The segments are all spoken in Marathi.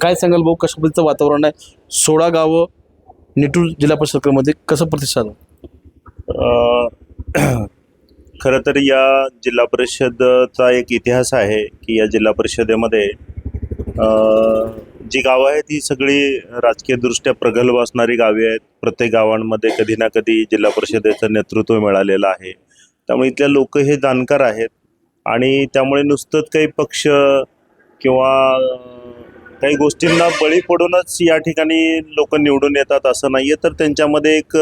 काय सांगाल भाऊ कशा पद्धतीचं वातावरण आहे? सोळा गावं निटूर जिल्हा परिषदमध्ये कसं प्रतिसाद खरं तर या जिल्हा परिषदचा एक इतिहास आहे की या जिल्हा परिषदेमध्ये जी गावं आहेत ही सगळी राजकीयदृष्ट्या प्रगल्भ असणारी गावे आहेत. प्रत्येक गावांमध्ये कधी ना कधी जिल्हा परिषदेचं नेतृत्व मिळालेलं आहे. त्यामुळे इथल्या लोक हे जाणकार आहेत आणि त्यामुळे नुसतंच काही पक्ष किंवा काही गोष्टींना बळी पडूनच या ठिकाणी लोक निवडून येतात असं नाहीये. तर त्यांच्यामध्ये एक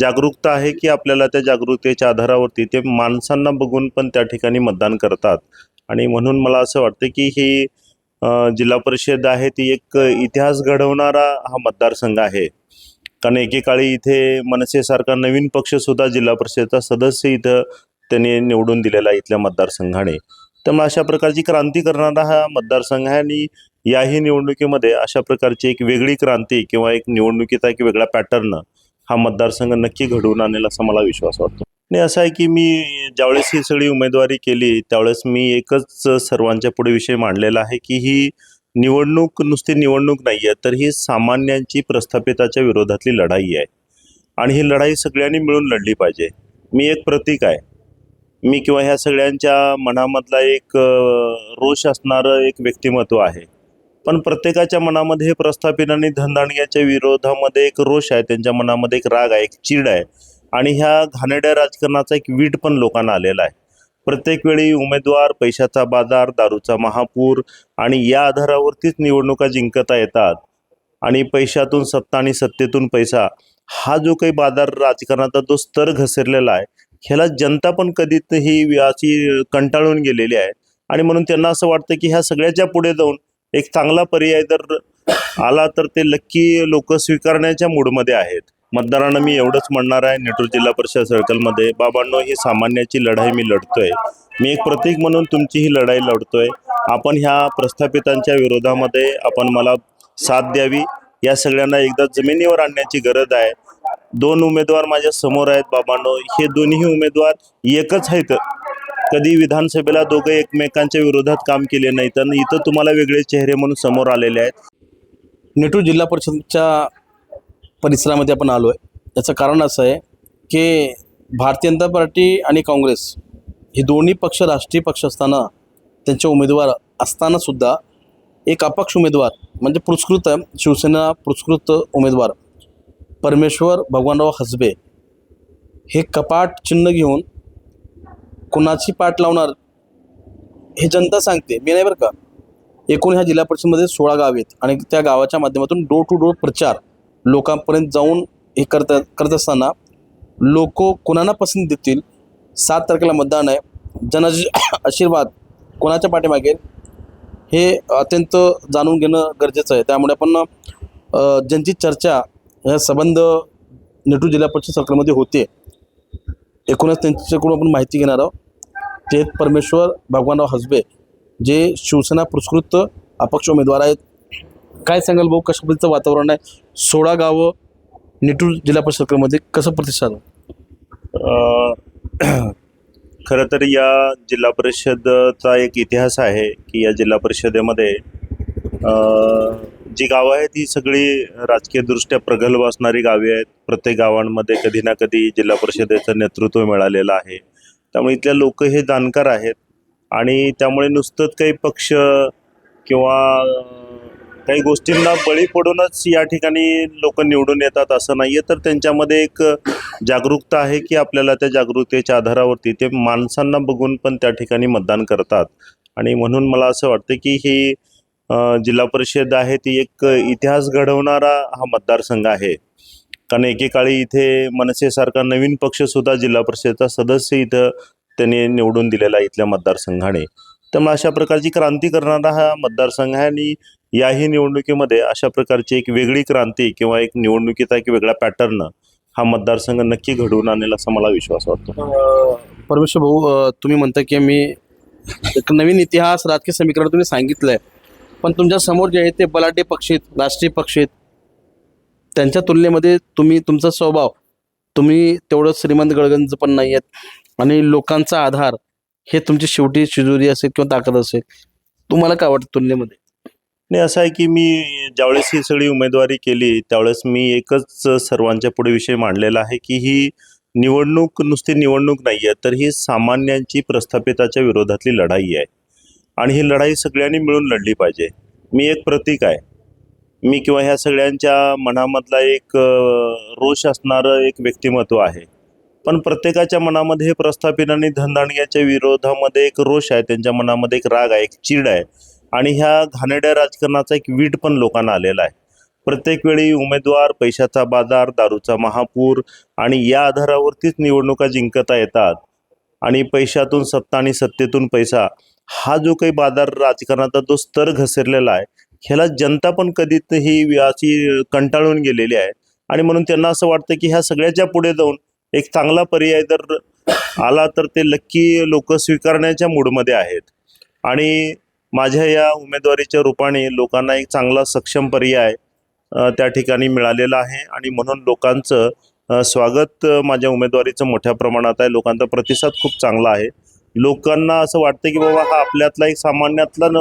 जागरूकता आहे की आपल्याला त्या जागरूकतेच्या आधारावरती ते माणसांना बघून पण त्या ठिकाणी मतदान करतात. आणि म्हणून मला असं वाटतं की ही जिल्हा परिषद आहे ती एक इतिहास घडवणारा हा मतदारसंघ आहे. कारण एकेकाळी इथे मनसेसारखा नवीन पक्षसुद्धा जिल्हा परिषदेचा सदस्य इथं त्यांनी निवडून दिलेला आहे इथल्या मतदारसंघाने. त्यामुळे अशा प्रकारची क्रांती करणारा हा मतदारसंघ आहे आणि याही निवडणुकीमध्ये अशा प्रकारची एक वेगळी क्रांती किंवा एक निवडणुकीचा एक वेगळा पॅटर्न हा मतदारसंघ नक्की घडवून आणेल असा मला विश्वास वाटतो. आणि असं आहे की मी ज्यावेळेस ही सगळी उमेदवारी केली त्यावेळेस मी एकच सर्वांच्या पुढे विषय मांडलेला आहे की ही निवडणूक नुसती निवडणूक नाही आहे तर ही सामान्यांची प्रस्थापिताच्या विरोधातली लढाई आहे. आणि ही लढाई सगळ्यांनी मिळून लढली पाहिजे. मी एक प्रतीक आहे. मी किंवा ह्या सगळ्यांच्या मनामधला एक रोष असणारं एक व्यक्तिमत्व आहे. पण प्रत्येकाच्या मनामध्ये हे प्रस्थापित आणि धनदाणग्याच्या विरोधामध्ये एक रोष आहे. त्यांच्या मनामध्ये एक राग आहे एक चीड आहे. आणि ह्या घाणेड्या राजकारणाचा एक वीट पण लोकांना आलेला आहे. प्रत्येक वेळी उमेदवार पैशाचा बाजार दारूचा महापूर आणि या आधारावरतीच निवडणुका जिंकता येतात. आणि पैशातून सत्ता आणि सत्तेतून पैसा हा जो काही बाजार राजकारणाचा जो स्तर घसरलेला आहे ह्याला जनता पण कधीतही अशी कंटाळून गेलेली आहे. आणि म्हणून त्यांना असं वाटतं की ह्या सगळ्याच्या पुढे जाऊन एक चांगला पर्याय जर आला तर ते लक्की लोक स्वीकारण्याच्या मूडमध्ये आहेत. मतदारांना मी एवढंच म्हणणार आहे नेटूर जिल्हा परिषद सर्कलमध्ये. बाबांनो ही सामान्याची लढाई मी लढतोय. मी एक प्रतीक म्हणून तुमची ही लढाई लढतोय. आपण ह्या प्रस्थापितांच्या विरोधामध्ये आपण मला साथ द्यावी. या सगळ्यांना एकदा जमिनीवर आणण्याची गरज आहे. दोन उमेदवार माझ्यासमोर आहेत बाबांनो. हे दोन्ही उमेदवार एकच आहेत. कधी विधानसभेला दोघं एकमेकांच्या विरोधात काम केले नाही तर इथं तुम्हाला वेगळे चेहरे म्हणून समोर आलेले आहेत. निटूर जिल्हा परिषदच्या परिसरामध्ये आपण आलो आहे याचं कारण असं आहे की भारतीय जनता पार्टी आणि काँग्रेस हे दोन्ही पक्ष राष्ट्रीय पक्ष असताना त्यांचे उमेदवार असतानासुद्धा एक अपक्ष उमेदवार म्हणजे पुरस्कृत शिवसेना पुरस्कृत उमेदवार परमेश्वर भगवानराव हसबे हे कपाट चिन्ह घेऊन कुणाची पाठ लावणार हे जनता सांगते. मी नाही बरं का? एकूण ह्या जिल्हा परिषदमध्ये सोळा गाव आहेत आणि त्या गावाच्या माध्यमातून डोर टू डोर प्रचार लोकांपर्यंत जाऊन हे करत करत असताना लोक कोणाला पसंत देतील? सात तारखेला मतदान आहे. जनाचे आशीर्वाद कोणाच्या पाठीमागे? हे अत्यंत जाणून घेणं गरजेचं आहे. त्यामुळे आपण ज्यांची चर्चा ह्या संबंध नेटू जिल्हा परिषद सरकारमध्ये होते. एकूणच त्यांच्याकडून आपण माहिती घेणार आहोत. ते परमेश्वर भगवानराव हसबे जे शिवसेना पुरस्कृत अपक्ष उमेदवार आहेत. काय सांगाल भाऊ कशा पद्धतीचं वातावरण आहे? सोळा गावं निटूर जिल्हा परिषदमध्ये कसं प्रतिसाद खरं तर या जिल्हा परिषदचा एक इतिहास आहे की या जिल्हा परिषदेमध्ये जी गावं आहेत ही सगळी राजकीयदृष्ट्या प्रगल्भ असणारी गावे आहेत. प्रत्येक गावांमध्ये कधी ना कधी जिल्हा परिषदेचं नेतृत्व मिळालेलं आहे. त्यामुळे इथल्या लोक हे जाणकार आहेत. आणि त्यामुळे नुसतंच काही पक्ष किंवा काही गोष्टींना बळी पडूनच या ठिकाणी लोक निवडून येतात असं नाही आहे तर त्यांच्यामध्ये एक जागरूकता आहे की आपल्याला त्या जागरूकतेच्या आधारावरती ते माणसांना बघून पण त्या ठिकाणी मतदान करतात. आणि म्हणून मला असं वाटतं की ही जिल्हा परिषद आहे ती एक इतिहास घडवणारा हा मतदारसंघ आहे. कारण एकेकाळी इथे मनसेसारखा नवीन पक्षसुद्धा जिल्हा परिषदेचा सदस्य इथं त्यांनी निवडून दिलेला आहे इथल्या मतदारसंघाने. त्यामुळे अशा प्रकारची क्रांती करणारा हा मतदारसंघ आहे आणि याही निवडणुकीमध्ये अशा प्रकारची एक वेगळी क्रांती किंवा एक निवडणुकीचा एक वेगळा पॅटर्न हा मतदारसंघ नक्की घडवून आणेल असा मला विश्वास वाटतो. परमेश्वर भाऊ तुम्ही म्हणता की मी एक नवीन इतिहास राजकीय समीकरण तुम्ही सांगितलंय. पण तुमच्यासमोर जे आहे ते बलाढ्य पक्षी आहेत राष्ट्रीय पक्षी आहेत त्यांच्या तुलनेमध्ये तुम्ही तुमचा स्वभाव तुम्ही तेवढं श्रीमंत गळगंज पण नाही आहेत. आणि लोकांचा आधार हे तुमची शेवटी शिजुरी असेल किंवा ताकद असेल. तुम्हाला काय वाटतं तुलनेमध्ये? नाही असं आहे की मी ज्यावेळेस ही सगळी उमेदवारी केली त्यावेळेस मी एकच सर्वांच्या पुढे विषय मांडलेला आहे की ही निवडणूक नुसती निवडणूक नाही आहे तर ही सामान्यांची प्रस्थापिताच्या विरोधातली लढाई आहे. आणि ही लढाई सगळ्यांनी मिळून लढली पाहिजे. मी एक प्रतीक आहे. मी किंवा ह्या सगळ्यांच्या मनामधला एक रोष असणारं एक व्यक्तिमत्व आहे. पण प्रत्येकाच्या मनामध्ये हे प्रस्थापित आणि धनदाणग्याच्या विरोधामध्ये एक रोष आहे. त्यांच्या मनामध्ये एक राग आहे एक चीड आहे. आणि ह्या घाणेड्या राजकारणाचा एक वीट पण लोकांना आलेला आहे. प्रत्येक वेळी उमेदवार पैशाचा बाजार दारूचा महापूर आणि या आधारावरतीच निवडणुका जिंकता येतात. आणि पैशातून सत्ता आणि सत्तेतून पैसा हा जो काही बाजार राजकारणाचा जो स्तर घसरलेला आहे ह्याला जनता पण कधीतही अशी कंटाळून गेलेली आहे. आणि म्हणून त्यांना असं वाटतं की ह्या सगळ्याच्या पुढे जाऊन एक चांगला पर्याय जर आला तर ते लक्की लोक स्वीकारण्याच्या मूडमध्ये आहेत. आणि माझ्या या उमेदवारीच्या रूपाने लोकांना एक चांगला सक्षम पर्याय त्या ठिकाणी मिळालेला आहे. आणि म्हणून लोकांचं स्वागत माझ्या उमेदवारीचं मोठ्या प्रमाणात आहे. लोकांचा प्रतिसाद खूप चांगला आहे. लोकांना असं वाटतं की बाबा हा आपल्यातला एक सामान्यातला न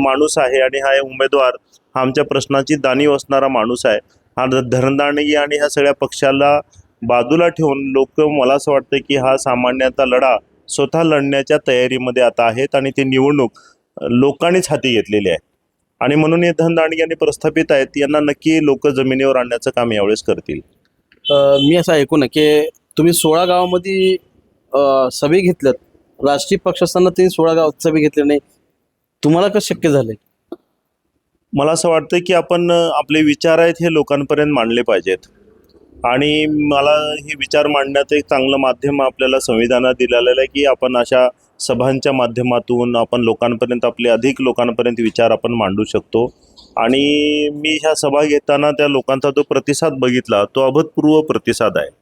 माणूस आहे आणि हा उमेदवार हा आमच्या प्रश्नाची जाणीव असणारा माणूस आहे. हा ध- आणि ह्या सगळ्या पक्षाला बाजूला ठेवून लोक मला असं वाटतं की हा सामान्याचा लढा स्वतः लढण्याच्या तयारीमध्ये आता आहेत आणि ती निवडणूक लोकांनीच हाती घेतलेली आहे. आणि म्हणून हे धनदांडगी आणि प्रस्थापित आहेत यांना नक्की लोक जमिनीवर आणण्याचं काम यावेळेस करतील. मी असं ऐकून आहे की तुम्ही सोळा गावामध्ये सभे घेतल्यात. राष्ट्रीय पक्ष असताना त्यांनी सोळा गाव सभे घेतले नाही. तुम्हाला कसं शक्य झालंय? मला असं वाटतं की आपण आपले विचार आहेत हे लोकांपर्यंत मांडले पाहिजेत. आणि मला हे विचार मांडण्याचं एक चांगलं माध्यम आपल्याला संविधानात दिलेलं आहे की आपण अशा सभांच्या माध्यमातून आपण लोकांपर्यंत आपले अधिक लोकांपर्यंत विचार आपण मांडू शकतो. आणि मी ह्या सभा घेताना त्या लोकांचा जो प्रतिसाद बघितला तो अभूतपूर्व प्रतिसाद आहे.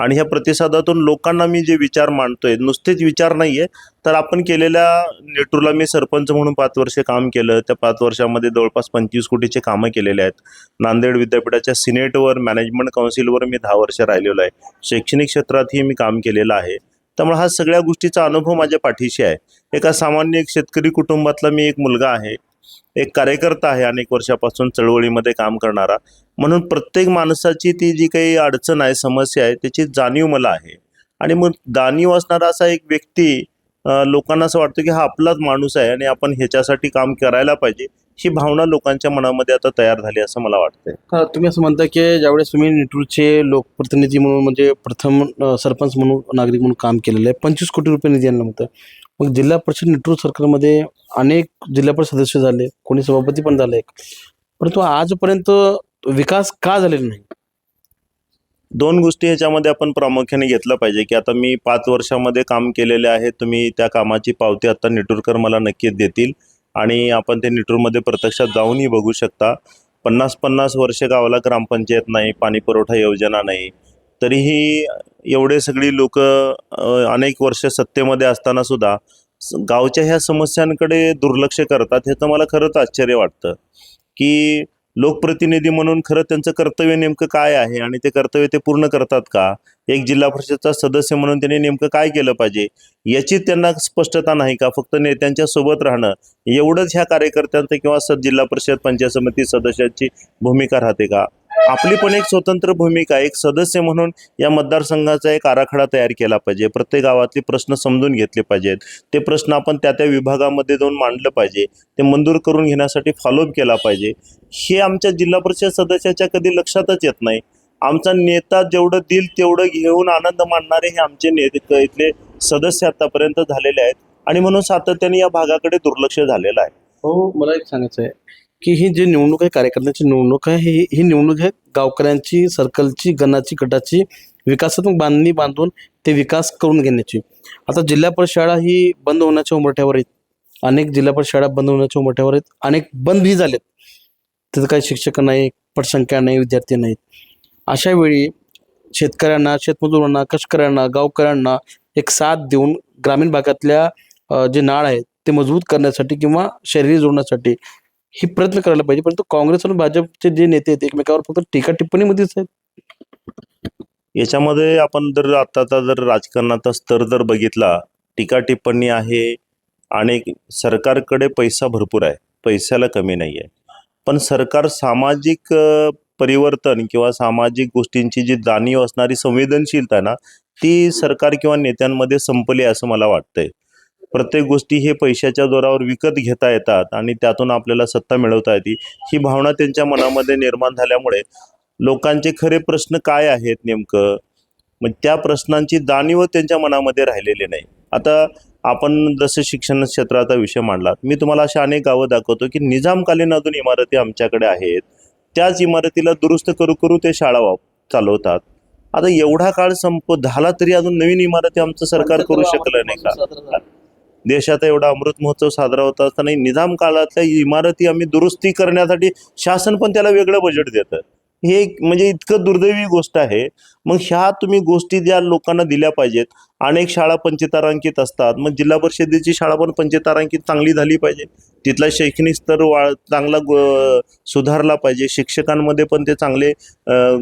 आणि ह्या प्रतिसादातून लोकांना मी जे विचार मांडतोय नुसतेच विचार नाही आहे तर आपण केलेल्या नेटूरला मी सरपंच म्हणून पाच वर्षे काम केलं. त्या पाच वर्षामध्ये जवळपास पंचवीस कोटीचे कामं केलेले आहेत. नांदेड विद्यापीठाच्या सिनेटवर मॅनेजमेंट काउन्सिलवर मी दहा वर्ष राहिलेलो आहे. शैक्षणिक क्षेत्रातही मी काम केलेलं आहे. त्यामुळे हा सगळ्या गोष्टीचा अनुभव माझ्या पाठीशी आहे. एका सामान्य एक शेतकरी कुटुंबातला मी एक मुलगा आहे. एक कार्यकर्ता आहे अनेक वर्षापासून चळवळीमध्ये काम करणारा. म्हणून प्रत्येक माणसाची ती जी काही अडचण आहे समस्या आहे त्याची जाणीव मला आहे. आणि मग जाणीव असणारा असा एक व्यक्ती लोकांना असं वाटतं की हा आपलाच माणूस आहे आणि आपण ह्याच्यासाठी काम करायला पाहिजे ही भावना लोकांच्या मनामध्ये आता तयार झाली असं मला वाटतंय. तुम्ही असं म्हणता की ज्यावेळेस तुम्ही नेटूरचे लोकप्रतिनिधी म्हणून म्हणजे प्रथम सरपंच म्हणून नागरिक म्हणून काम केलेलं आहे पंचवीस कोटी रुपये निधी आणला म्हणतं मग जिल्हा परिषद नेटूर सरकारमध्ये अनेक जिल्हा परिषद सदस्य झाले कोणी सभापती पण झाले. परंतु आजपर्यंत विकास का झालेला नाही? दोन गोष्टी ह्याच्यामध्ये आपण प्रामुख्याने घेतलं पाहिजे की आता मी पाच वर्षामध्ये काम केलेले आहे तुम्ही त्या कामाची पावती आता निटूरकर मला नक्कीच देतील आणि आपण ते निटूरमध्ये प्रत्यक्षात जाऊनही बघू शकता. पन्नास पन्नास वर्ष गावाला ग्रामपंचायत नाही पाणी पुरवठा योजना नाही तरीही एवढे सगळी लोक अनेक वर्ष सत्तेमध्ये असताना सुद्धा स- गावच्या ह्या समस्यांकडे दुर्लक्ष करतात ह्याचं मला खरंच आश्चर्य वाटतं. की लोकप्रतिनिधी म्हणून खरं त्यांचं कर्तव्य नेमकं काय आहे आणि ते कर्तव्य ते पूर्ण करतात का? एक जिल्हा परिषदचा सदस्य म्हणून त्यांनी नेमकं काय केलं पाहिजे? याची त्यांना स्पष्टता नाही का? फक्त नेत्यांच्या सोबत राहणं. एवढंच ह्या कार्यकर्त्यांचं किंवा स जिल्हा परिषद पंचायत समिती सदस्याची भूमिका राहते का? आपली पण एक स्वतंत्र भूमिका एक सदस्य म्हणून या मतदारसंघाचा एक आराखडा तयार केला पाहिजे. प्रत्येक गावातले प्रश्न समजून घेतले पाहिजेत. ते प्रश्न आपण त्या त्या विभागामध्ये जाऊन मांडलं पाहिजे. ते मंजूर करून घेण्यासाठी फॉलोअप केला पाहिजे. हे आमच्या जिल्हा परिषद सदस्याच्या कधी लक्षातच येत नाही. आमचा नेता जेवढं देईल तेवढं घेऊन आनंद मानणारे हे आमचे नेते इथले सदस्य आतापर्यंत झालेले आहेत. आणि म्हणून सातत्याने या भागाकडे दुर्लक्ष झालेलं आहे. हो मला एक सांगायचं आहे की ही जी निवडणूक आहे कार्यकर्त्यांची निवडणूक आहे ही ही निवडणूक आहे गावकऱ्यांची सर्कलची गणाची गटाची विकासात्मक बांधणी बांधून ते विकास करून घेण्याची. आता जिल्हा परिषद शाळा ही बंद होण्याच्या उमरठ्यावर आहेत. अनेक जिल्हा परिषद शाळा बंद होण्याच्या उमरठ्यावर आहेत. अनेक बंदही झालेत. तिथं काही शिक्षक नाही पटसंख्या नाही विद्यार्थी नाहीत. अशा वेळी शेतकऱ्यांना शेतमजुरांना कष्टकऱ्यांना गावकऱ्यांना एक साथ देऊन ग्रामीण भागातल्या जे नाळ आहेत ते मजबूत करण्यासाठी किंवा शरीर जोडण्यासाठी हे प्रयत्न करायला पाहिजे. परंतु काँग्रेस आणि भाजपचे जे नेते आहेत एकमेकावर फक्त टीका टिप्पणीमध्येच आहेत. याच्यामध्ये आपण जर आताचा जर राजकारणाचा स्तर जर बघितला टीका टिप्पणी आहे आणि सरकारकडे पैसा भरपूर आहे. पैशाला कमी नाही आहे पण सरकार सामाजिक परिवर्तन किंवा सामाजिक गोष्टींची जी जाणीव असणारी संवेदनशीलता आहे ना ती सरकार किंवा नेत्यांमध्ये संपली असं मला वाटतंय. प्रत्येक गोष्टी हे पैशाच्या जोरावर विकत घेता येतात आणि त्यातून आपल्याला सत्ता मिळवता येते. ही भावना त्यांच्या मनामध्ये निर्माण झाल्यामुळे लोकांचे खरे प्रश्न काय आहेत नेमकं? मग त्या प्रश्नांची जाणीव त्यांच्या मनामध्ये राहिलेली नाही. आता आपण जसं शिक्षण क्षेत्राचा विषय मांडला मी तुम्हाला अशा अनेक गावं दाखवतो की निजामकालीन अजून इमारती आमच्याकडे आहेत. त्याच इमारतीला दुरुस्त करू करू ते शाळा वाप चालवतात. आता एवढा काळ संप झाला तरी अजून नवीन इमारती आमचं सरकार करू शकलं नाही का? देशात एवढा अमृत महोत्सव साजरा होत असताना निजाम काळातल्या इमारती आम्ही दुरुस्ती करण्यासाठी शासन पण त्याला वेगळं बजेट देतं. हे एक म्हणजे इतकं दुर्दैवी गोष्ट आहे. मग ह्या तुम्ही गोष्टी ज्या लोकांना दिल्या पाहिजेत अनेक शाळा पंचतारांकित असतात मग जिल्हा परिषदेची शाळा पण पंचतारांकित चांगली झाली पाहिजे. तिथला शैक्षणिक स्तर वा चांगला सुधारला पाहिजे. शिक्षकांमध्ये पण ते चांगले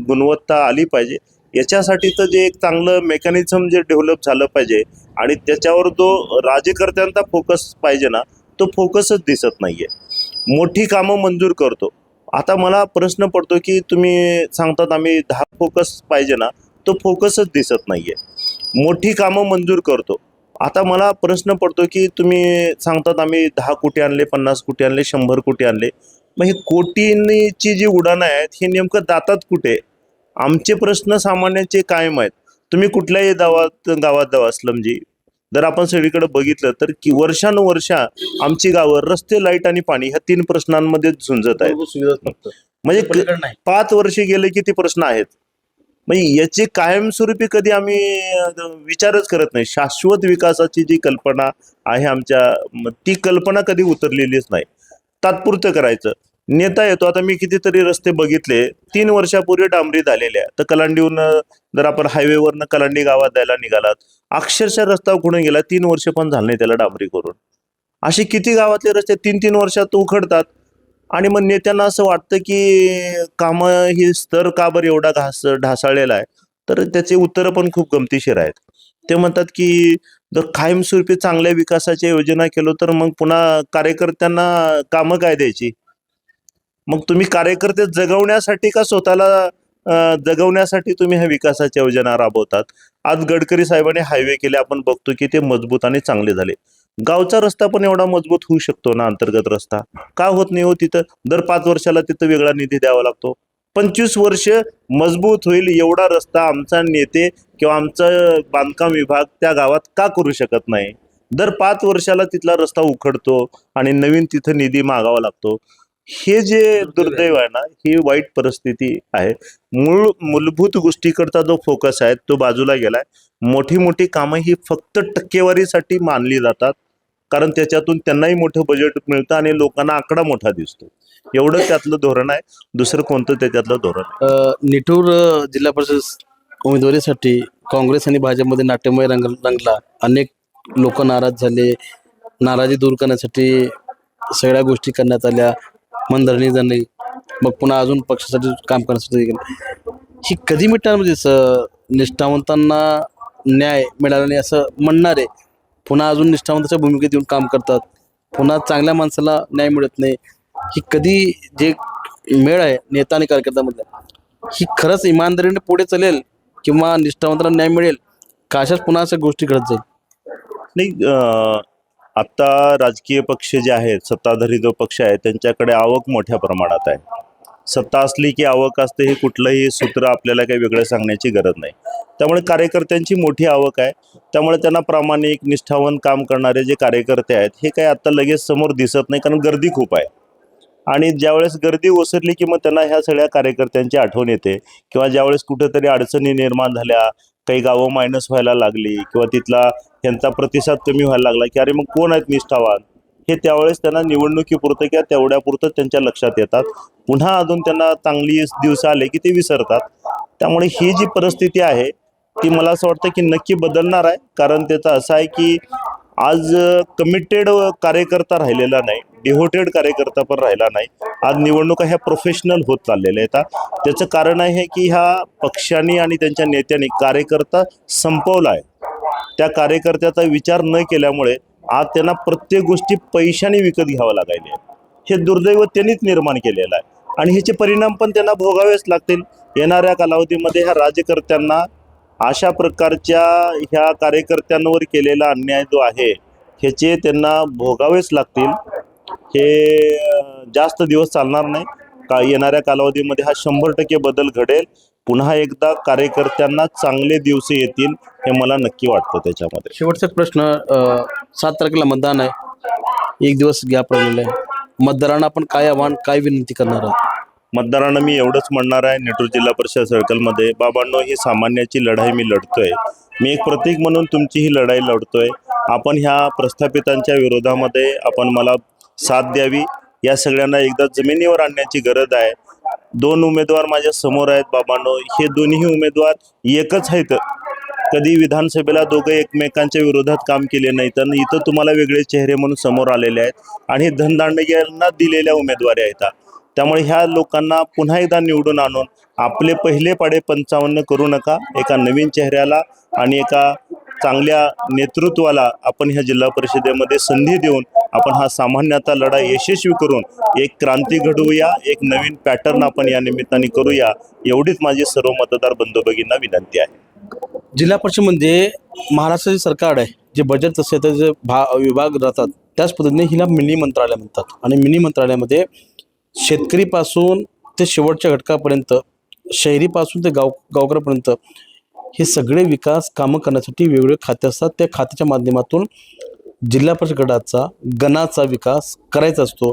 गुणवत्ता आली पाहिजे. याच्यासाठी तर जे एक चांगलं मेकॅनिझम जे डेव्हलप झालं पाहिजे आणि त्याच्यावर जो राज्यकर्त्यांचा फोकस पाहिजे ना तो फोकसच दिसत नाही आहे मोठी कामं मंजूर करतो. आता मला प्रश्न पडतो की तुम्ही सांगतात आम्ही दहा फोकस पाहिजे ना तो फोकसच दिसत नाही आहे मोठी कामं मंजूर करतो. आता मला प्रश्न पडतो की तुम्ही सांगतात आम्ही दहा कोटी आणले पन्नास कोटी आणले शंभर कोटी आणले. मग हे कोटींची जी उडाणं आहेत हे नेमकं जातात कुठे? आमचे प्रश्न सामान्यांचे कायम आहेत. तुम्ही कुठल्याही गावात गावात जावा असलमजी जर आपण सगळीकडे बघितलं तर की वर्षानुवर्षा आमची गावं रस्ते लाइट आणि पाणी ह्या तीन प्रश्नांमध्ये झुंजत आहेत. म्हणजे पाच वर्षे गेले की ते प्रश्न आहेत. म्हणजे याची कायमस्वरूपी कधी आम्ही विचारच करत नाही. शाश्वत विकासाची जी कल्पना आहे आमच्या ती कल्पना कधी उतरलेलीच नाही. तात्पुरतं करायचं. नेता येतो. आता मी कितीतरी रस्ते बघितले. तीन वर्षापूर्वी डांबरी झालेले आहे तर कलांडीहून जर आपण हायवेवरनं कलांडी गावात जायला निघालात अक्षरशः रस्ता उखडून गेला. तीन वर्ष पण झालं नाही त्याला डांबरी करून. असे किती गावातले रस्ते तीन तीन वर्षात उखडतात. आणि मग नेत्यांना असं वाटतं की कामं ही स्तर का बरं एवढा घास ढासाळलेला आहे? तर त्याचे उत्तरं पण खूप गमतीशीर आहेत. ते म्हणतात की जर कायमस्वरूपी चांगल्या विकासाच्या योजना केलो तर मग पुन्हा कार्यकर्त्यांना कामं काय द्यायची? मग तुम्ही कार्यकर्ते जगवण्यासाठी का स्वतःला जगवण्यासाठी तुम्ही ह्या विकासाच्या योजना राबवतात? आज गडकरी साहेबांनी हायवे केले आपण बघतो की ते मजबूत आणि चांगले झाले. गावचा रस्ता पण एवढा मजबूत होऊ शकतो ना अंतर्गत रस्ता? का होत नाही हो तिथं? दर पाच वर्षाला तिथं वेगळा निधी द्यावा लागतो. पंचवीस वर्ष मजबूत होईल एवढा रस्ता आमचा नेते किंवा आमचा बांधकाम विभाग त्या गावात का करू शकत नाही? दर पाच वर्षाला तिथला रस्ता उखडतो आणि नवीन तिथं निधी मागावा लागतो. हे जे दुर्दैव आहे ना ही वाईट परिस्थिती आहे. मूळ मूलभूत गोष्टीकडचा जो फोकस आहे तो बाजूला गेलाय. मोठी मोठी कामं ही फक्त टक्केवारीसाठी मानली जातात. कारण त्याच्यातून त्यांनाही मोठं बजेट मिळतं आणि लोकांना आकडा मोठा दिसतो. एवढं त्यातलं धोरण आहे. दुसरं कोणतं त्याच्यातलं धोरण निठूर जिल्हा परिषद उमेदवारीसाठी काँग्रेस आणि भाजपमध्ये नाट्यमय रंग रंगला अनेक लोक नाराज झाले. नाराजी दूर करण्यासाठी सगळ्या गोष्टी करण्यात आल्या. मनधरणी नाही मग पुन्हा अजून पक्षासाठी काम करण्यासाठी ही कधी मिटणार म्हणजे स- निष्ठावंतांना न्याय मिळाला नाही असं म्हणणार आहे पुन्हा अजून निष्ठावंताच्या भूमिकेत येऊन काम करतात पुन्हा चांगल्या माणसाला न्याय मिळत नाही ही कधी जे मेळ आहे नेता आणि कार्यकर्त्यामध्ये ही खरंच इमानदारीने पुढे चालेल किंवा निष्ठावंतांना न्याय मिळेल का अशाच पुन्हा अशा गोष्टी घडत जाईल? नाही आत्ता राजकीय पक्ष जे आहेत सत्ताधारी जो पक्ष आहे त्यांच्याकडे आवक मोठ्या प्रमाणात आहे. सत्ता असली की आवक असते हे कुठलंही सूत्र आपल्याला काही वेगळं सांगण्याची गरज नाही. त्यामुळे कार्यकर्त्यांची मोठी आवक आहे. त्यामुळे त्यांना प्रामाणिक निष्ठावन काम करणारे जे कार्यकर्ते आहेत हे काही आत्ता लगेच समोर दिसत नाही कारण गर्दी खूप आहे. आणि ज्यावेळेस गर्दी ओसरली की मग त्यांना ह्या सगळ्या कार्यकर्त्यांची आठवण येते किंवा ज्यावेळेस कुठेतरी अडचणी निर्माण झाल्या काही गावं मायनस व्हायला लागली किंवा तिथला त्यांचा प्रतिसाद कमी व्हायला लागला की अरे मग कोण आहेत निष्ठावान? हे त्यावेळेस त्यांना निवडणुकीपुरतं किंवा तेवढ्यापुरतं त्यांच्या लक्षात येतात. पुन्हा अजून त्यांना चांगली दिवस आले की ते विसरतात. त्यामुळे ही जी परिस्थिती आहे ती मला असं वाटतं की नक्की बदलणार आहे. कारण त्याचं असं आहे की आज कमिटेड कार्यकर्ता राहिलेला नाही. डिव्होटेड कार्यकर्ता पण राहिला नाही. आज निवडणुका ह्या प्रोफेशनल होत चाललेल्या आहेत. त्याचं कारण आहे की ह्या पक्षांनी आणि त्यांच्या नेत्यांनी कार्यकर्ता संपवला आहे. त्या कार्यकर्त्याचा विचार न केल्यामुळे आज त्यांना प्रत्येक गोष्टी पैशाने विकत घ्यावं लागायला हे दुर्दैव त्यांनीच निर्माण केलेलं आहे. आणि ह्याचे परिणाम पण त्यांना भोगावेच लागतील. येणाऱ्या कालावधीमध्ये ह्या राज्यकर्त्यांना अशा प्रकारच्या ह्या कार्यकर्त्यांवर केलेला अन्याय जो आहे ह्याचे त्यांना भोगावेच लागतील. हे जास्त दिवस चालणार नाही. का येणाऱ्या कालावधीमध्ये हा शंभर टक्के बदल घडेल. पुन्हा एकदा कार्यकर्त्यांना चांगले दिवस येतील हे मला नक्की वाटतं त्याच्यामध्ये. शेवटचा प्रश्न सात तारखेला मतदान आहे. एक दिवस गॅप राहिलेला आहे. मतदारांना आपण काय आव्हान काय विनंती करणार आहात? मतदारांना मी एवढंच म्हणणार आहे नेटूर जिल्हा परिषद सर्कलमध्ये. बाबांनो ही सामान्याची लढाई मी लढतोय. मी एक प्रतीक म्हणून तुमची ही लढाई लढतोय. आपण ह्या प्रस्थापितांच्या विरोधामध्ये आपण मला साथ द्यावी. या सगळ्यांना एकदा जमिनीवर आणण्याची गरज आहे. दोन उमेदवार माझ्यासमोर आहेत बाबांनो. हे दोन्ही उमेदवार एकच आहेत. कधी विधानसभेला दोघं एकमेकांच्या विरोधात काम केले नाही तर इथं तुम्हाला वेगळे चेहरे म्हणून समोर आलेले आहेत. आणि धनदांड यांना दिलेल्या उमेदवारी आहेत. त्यामुळे ह्या लोकांना पुन्हा एकदा निवडून आणून आपले पहिले पाडे पंचावन्न करू नका. एका नवीन चेहऱ्याला आणि एका चांगल्या नेतृत्वाला आपण ह्या जिल्हा परिषदेमध्ये संधी देऊन आपण हा सामान्यता लढा यशस्वी करून एक क्रांती घडवूया एक नवीन पॅटर्न आपण या निमित्ताने करूया एवढीच माझी सर्व मतदार बंधू भगिनींना विनंती आहे. जिल्हा परिषदमध्ये म्हणजे महाराष्ट्राचे सरकार आहे जे बजेट तसे तर जे भा विभाग राहतात त्याच पद्धतीने हिला मिनी मंत्रालय म्हणतात. आणि मिनी मंत्रालयामध्ये शेतकरीपासून ते शेवटच्या घटकापर्यंत शहरीपासून ते गाव गावकऱ्यापर्यंत हे सगळे विकास कामं करण्यासाठी वेगवेगळे खाते असतात. त्या खात्याच्या माध्यमातून जिल्हा परिषद गटाचा गणाचा विकास करायचा असतो.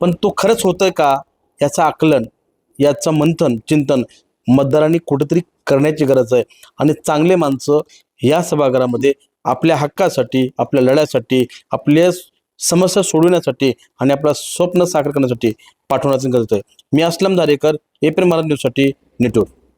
पण तो खरंच होतोय का? याचं आकलन याचं मंथन चिंतन मतदारांनी कुठेतरी करण्याची गरज आहे. आणि चांगले माणसं या सभागृहामध्ये आपल्या हक्कासाठी आपल्या लढ्यासाठी आपल्या समस्या सोडविण्यासाठी आणि आपलं स्वप्न साकार करण्यासाठी पाठवण्याची गरज आहे. मी असलम धारेकर एप्रिल महाराज न्यूजसाठी निटूर